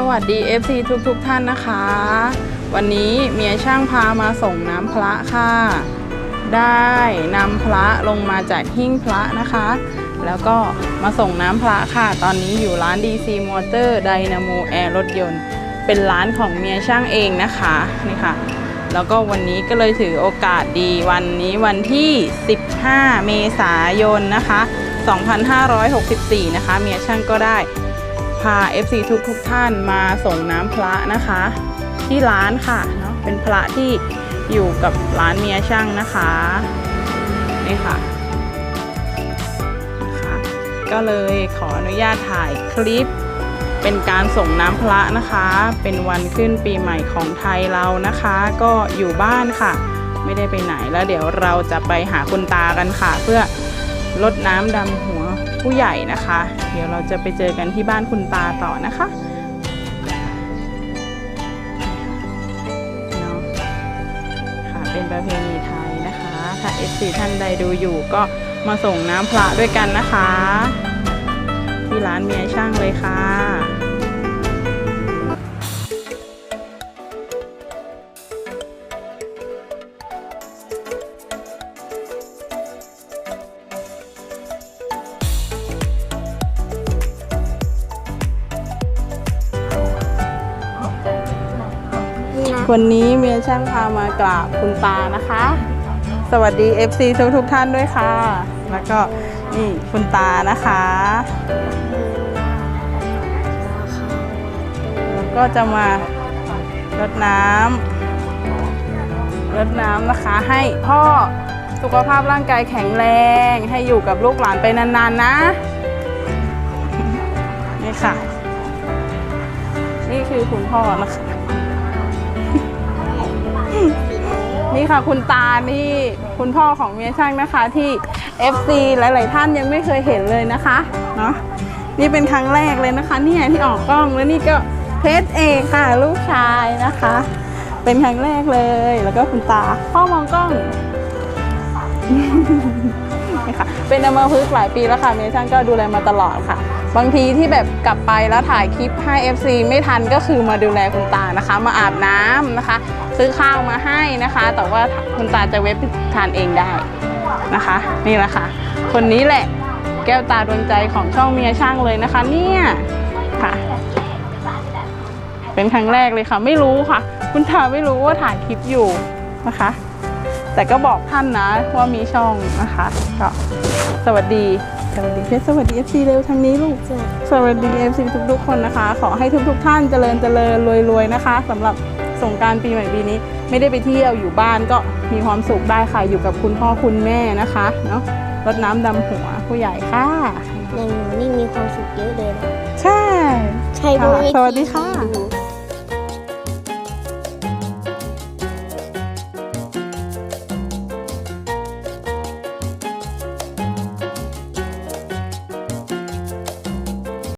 สวัสดี FC ทุกทุกๆท่านนะคะ วันนี้เมียช่างพามาส่งน้ำพระค่ะ ได้นำพระลงมาจากหิ้งพระนะคะ แล้วก็มาส่งน้ำพระค่ะ ตอนนี้อยู่ร้าน DC Motor Dynamo Air รถยนต์ เป็นร้านของเมียช่างเองนะคะนี่ค่ะ แล้วก็วันนี้ก็เลยถือโอกาสดีวันนี้วันที่ 15 เมษายนนะคะ 2564 นะคะ เมียช่างก็ได้า FC ทุกทุกท่านมาส่งน้ำพระนะคะ ที่ร้านค่ะเนาะเป็นพระที่อยู่กับร้านเมียช่างนะคะนี่ค่ะนะคะก็เลยขออนุญาตถ่ายคลิป เป็นการส่งน้ำพระนะคะ เป็นวันขึ้นปีใหม่ของไทยเรานะคะ ก็อยู่บ้านค่ะ ไม่ได้ไปไหนแล้วเดี๋ยวเราจะไปหาคุณตากันค่ะ เพื่อลดน้ำดำหัว ผู้ใหญ่นะคะ เดี๋ยวเราจะไปเจอกันที่บ้านคุณตาต่อนะคะเนาะค่ะเป็นประเพณีไทยนะคะ ถ้าเอฟซีท่านใดดูอยู่ก็มาส่งน้ำพระด้วยกันนะคะ ที่ร้านเมียช่างเลยค่ะ วันนี้เมียช่างพามากราบคุณตานะคะ สวัสดี FC ทุกทุกท่านด้วยค่ะ แล้วก็นี่คุณตานะคะ แล้วก็จะมารดน้ำรดน้ำนะคะให้พ่อสุขภาพร่างกายแข็งแรง ให้อยู่กับลูกหลานไปนานๆนะ นี่ค่ะ นี่คือคุณพ่อนะคะ นี่ค่ะคุณตานี่คุณพ่อของเมียช่างนะคะที่ FC หลาย ๆ ท่านยังไม่เคยเห็นเลยนะคะเนาะนี่เป็นครั้งแรกเลยนะคะเนี่ยที่ออกกล้องแล้วนี่ก็เพชรเอกค่ะลูกชายนะคะ เป็นครั้งแรกเลยแล้วก็คุณตา พ่อมองกล้องนี่ค่ะเป็นอัมพฤกษ์หลายปีแล้วค่ะเมช่างก็ดูแลมาตลอดค่ะ บางทีที่แบบกลับไปแล้วถ่ายคลิปให้ FC ไม่ทันก็คือมาดูแลคุณตานะคะ มาอาบน้ำนะคะ ซื้อข้าวมาให้นะคะ แต่ว่าคุณตาจะเว็บทานเองได้นะคะ นี่แหละค่ะ คนนี้แหละแก้วตาดวงใจของช่องเมียช่างเลยนะคะ เนี่ยค่ะ เป็นครั้งแรกเลยค่ะ ไม่รู้ค่ะ คุณตาไม่รู้ว่าถ่ายคลิปอยู่นะคะ แต่ก็บอกท่านนะว่ามีช่องนะคะก็สวัสดี สวัสดีเพชรสวัสดีเอฟซีเร็วทางนี้ลูก สวัสดีเอฟซีทุกๆคนนะคะ ขอให้ทุกๆท่านเจริญเจริญรวยๆนะคะสำหรับสงกรารปีใหม่ปีนี้ ไม่ได้ไปเที่ยวอยู่บ้านก็มีความสุขได้ค่ะอยู่กับคุณพ่อคุณแม่นะคะเนาะรดน้ำดำหัวผู้ใหญ่ค่ะอย่างหนูนี่มีความสุขเยอะเลยนะใช่ใช่เพราะค่ะวิธีสวัสดีค่ะดู